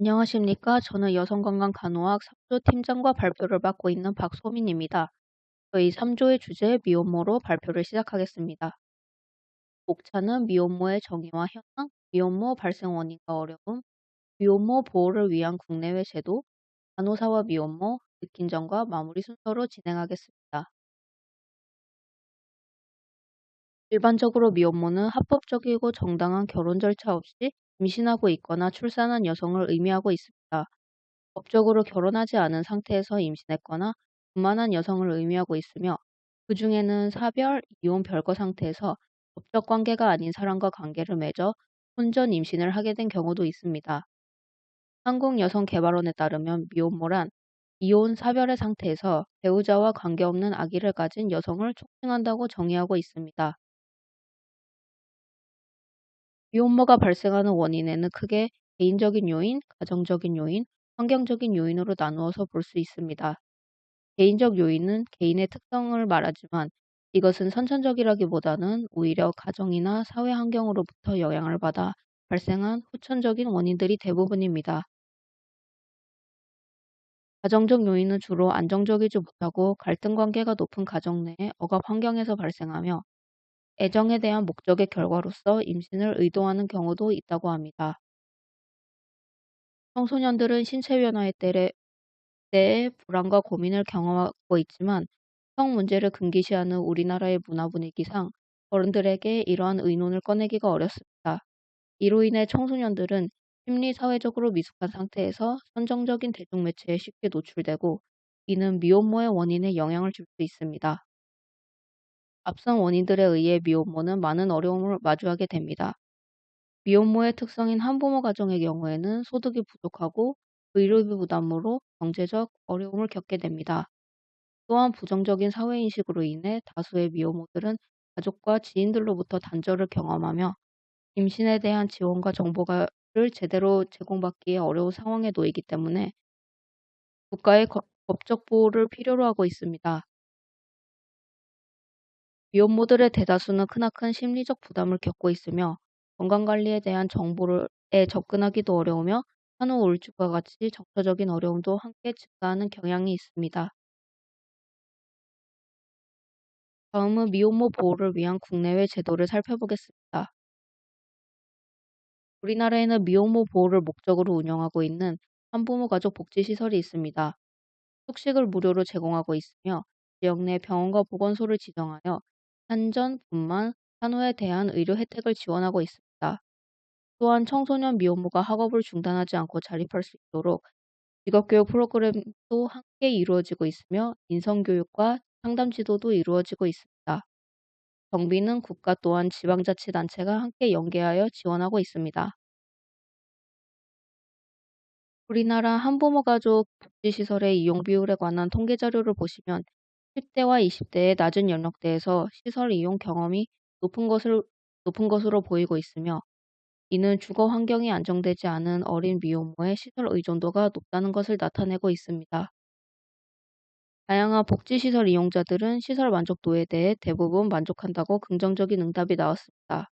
안녕하십니까. 저는 여성건강간호학 3조 팀장과 발표를 맡고 있는 박소민입니다. 저희 3조의 주제 미혼모로 발표를 시작하겠습니다. 목차는 미혼모의 정의와 현황, 미혼모 발생 원인과 어려움, 미혼모 보호를 위한 국내외 제도, 간호사와 미혼모, 느낀 점과 마무리 순서로 진행하겠습니다. 일반적으로 미혼모는 합법적이고 정당한 결혼 절차 없이 임신하고 있거나 출산한 여성을 의미하고 있습니다. 법적으로 결혼하지 않은 상태에서 임신했거나 분만한 여성을 의미하고 있으며 그 중에는 사별, 이혼 별거 상태에서 법적 관계가 아닌 사람과 관계를 맺어 혼전 임신을 하게 된 경우도 있습니다. 한국여성개발원에 따르면 미혼모란 이혼 사별의 상태에서 배우자와 관계없는 아기를 가진 여성을 촉칭한다고 정의하고 있습니다. 미혼모가 발생하는 원인에는 크게 개인적인 요인, 가정적인 요인, 환경적인 요인으로 나누어서 볼 수 있습니다. 개인적 요인은 개인의 특성을 말하지만 이것은 선천적이라기보다는 오히려 가정이나 사회 환경으로부터 영향을 받아 발생한 후천적인 원인들이 대부분입니다. 가정적 요인은 주로 안정적이지 못하고 갈등 관계가 높은 가정 내의 억압 환경에서 발생하며 애정에 대한 목적의 결과로서 임신을 의도하는 경우도 있다고 합니다. 청소년들은 신체 변화에 대해 불안과 고민을 경험하고 있지만 성 문제를 금기시하는 우리나라의 문화 분위기상 어른들에게 이러한 의논을 꺼내기가 어렵습니다. 이로 인해 청소년들은 심리 사회적으로 미숙한 상태에서 선정적인 대중매체에 쉽게 노출되고 이는 미혼모의 원인에 영향을 줄 수 있습니다. 앞선 원인들에 의해 미혼모는 많은 어려움을 마주하게 됩니다. 미혼모의 특성인 한부모 가정의 경우에는 소득이 부족하고 의료비 부담으로 경제적 어려움을 겪게 됩니다. 또한 부정적인 사회인식으로 인해 다수의 미혼모들은 가족과 지인들로부터 단절을 경험하며 임신에 대한 지원과 정보를 제대로 제공받기에 어려운 상황에 놓이기 때문에 국가의 법적 보호를 필요로 하고 있습니다. 미혼모들의 대다수는 크나큰 심리적 부담을 겪고 있으며 건강관리에 대한 정보에 접근하기도 어려우며 산후 우울증과 같이 정서적인 어려움도 함께 증가하는 경향이 있습니다. 다음은 미혼모 보호를 위한 국내외 제도를 살펴보겠습니다. 우리나라에는 미혼모 보호를 목적으로 운영하고 있는 한부모 가족 복지 시설이 있습니다. 숙식을 무료로 제공하고 있으며 지역 내 병원과 보건소를 지정하여 산전, 분만, 산후에 대한 의료 혜택을 지원하고 있습니다. 또한 청소년 미혼모가 학업을 중단하지 않고 자립할 수 있도록 직업교육 프로그램도 함께 이루어지고 있으며 인성교육과 상담 지도도 이루어지고 있습니다. 경비는 국가 또한 지방자치단체가 함께 연계하여 지원하고 있습니다. 우리나라 한부모 가족 복지시설의 이용 비율에 관한 통계 자료를 보시면 10대와 20대의 낮은 연령대에서 시설 이용 경험이 높은 것을, 높은 것으로 보이고 있으며 이는 주거 환경이 안정되지 않은 어린 미혼모의 시설 의존도가 높다는 것을 나타내고 있습니다. 다양한 복지시설 이용자들은 시설 만족도에 대해 대부분 만족한다고 긍정적인 응답이 나왔습니다.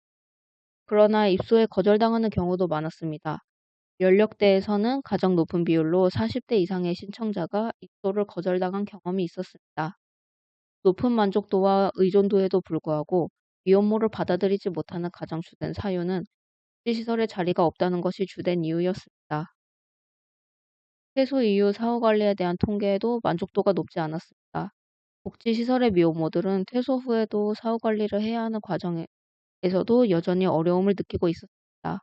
그러나 입소에 거절당하는 경우도 많았습니다. 연령대에서는 가장 높은 비율로 40대 이상의 신청자가 입소를 거절당한 경험이 있었습니다. 높은 만족도와 의존도에도 불구하고 미혼모를 받아들이지 못하는 가장 주된 사유는 복지시설에 자리가 없다는 것이 주된 이유였습니다. 퇴소 이후 사후 관리에 대한 통계에도 만족도가 높지 않았습니다. 복지시설의 미혼모들은 퇴소 후에도 사후 관리를 해야 하는 과정에서도 여전히 어려움을 느끼고 있었습니다.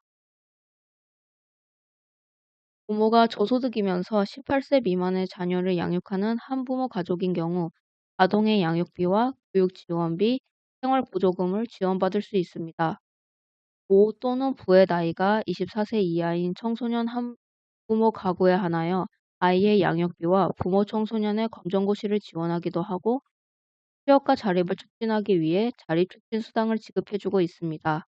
부모가 저소득이면서 18세 미만의 자녀를 양육하는 한부모 가족인 경우 아동의 양육비와 교육 지원비, 생활보조금을 지원받을 수 있습니다. 모 또는 부의 나이가 24세 이하인 청소년 한 부모 가구에 한하여 아이의 양육비와 부모 청소년의 검정고시를 지원하기도 하고 취업과 자립을 촉진하기 위해 자립촉진 수당을 지급해주고 있습니다.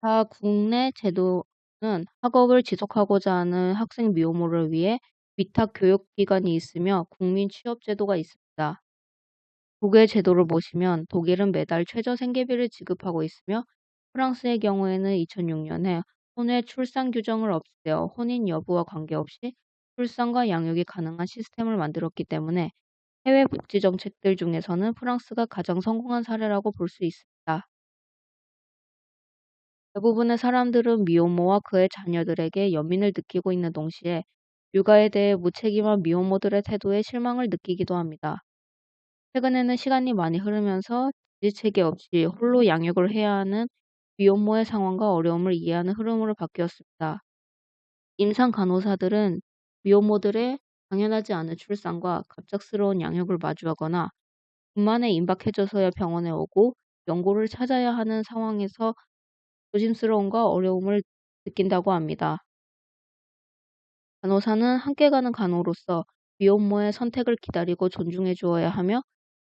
다 국내 제도는 학업을 지속하고자 하는 학생 미혼모를 위해 위탁 교육기관이 있으며 국민 취업제도가 있습니다. 독일 제도를 보시면 독일은 매달 최저 생계비를 지급하고 있으며 프랑스의 경우에는 2006년에 혼외 출산 규정을 없애어 혼인 여부와 관계없이 출산과 양육이 가능한 시스템을 만들었기 때문에 해외 복지 정책들 중에서는 프랑스가 가장 성공한 사례라고 볼 수 있습니다. 대부분의 사람들은 미혼모와 그의 자녀들에게 연민을 느끼고 있는 동시에 육아에 대해 무책임한 미혼모들의 태도에 실망을 느끼기도 합니다. 최근에는 시간이 많이 흐르면서 지지체계 없이 홀로 양육을 해야 하는 미혼모의 상황과 어려움을 이해하는 흐름으로 바뀌었습니다. 임상 간호사들은 미혼모들의 당연하지 않은 출산과 갑작스러운 양육을 마주하거나 분만에 임박해져서야 병원에 오고 연고를 찾아야 하는 상황에서 조심스러움과 어려움을 느낀다고 합니다. 간호사는 함께 가는 간호로서 미혼모의 선택을 기다리고 존중해 주어야 하며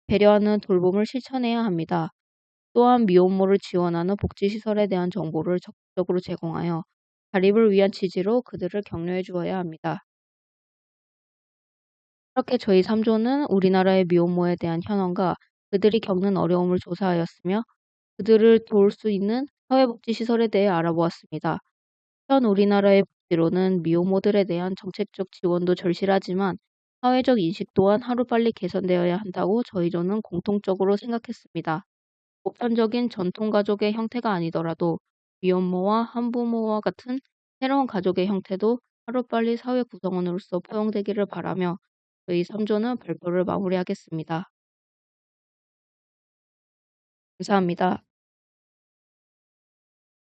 배려하는 돌봄을 실천해야 합니다. 또한 미혼모를 지원하는 복지시설에 대한 정보를 적극적으로 제공하여 자립을 위한 취지로 그들을 격려해 주어야 합니다. 이렇게 저희 3조는 우리나라의 미혼모에 대한 현황과 그들이 겪는 어려움을 조사하였으며 그들을 도울 수 있는 사회복지시설에 대해 알아보았습니다. 현 우리나라의 복지로는 미혼모들에 대한 정책적 지원도 절실하지만 사회적 인식 또한 하루빨리 개선되어야 한다고 저희 조는 공통적으로 생각했습니다. 보편적인 전통 가족의 형태가 아니더라도 미혼모와 한부모와 같은 새로운 가족의 형태도 하루빨리 사회 구성원으로서 포용되기를 바라며 저희 3조는 발표를 마무리하겠습니다. 감사합니다.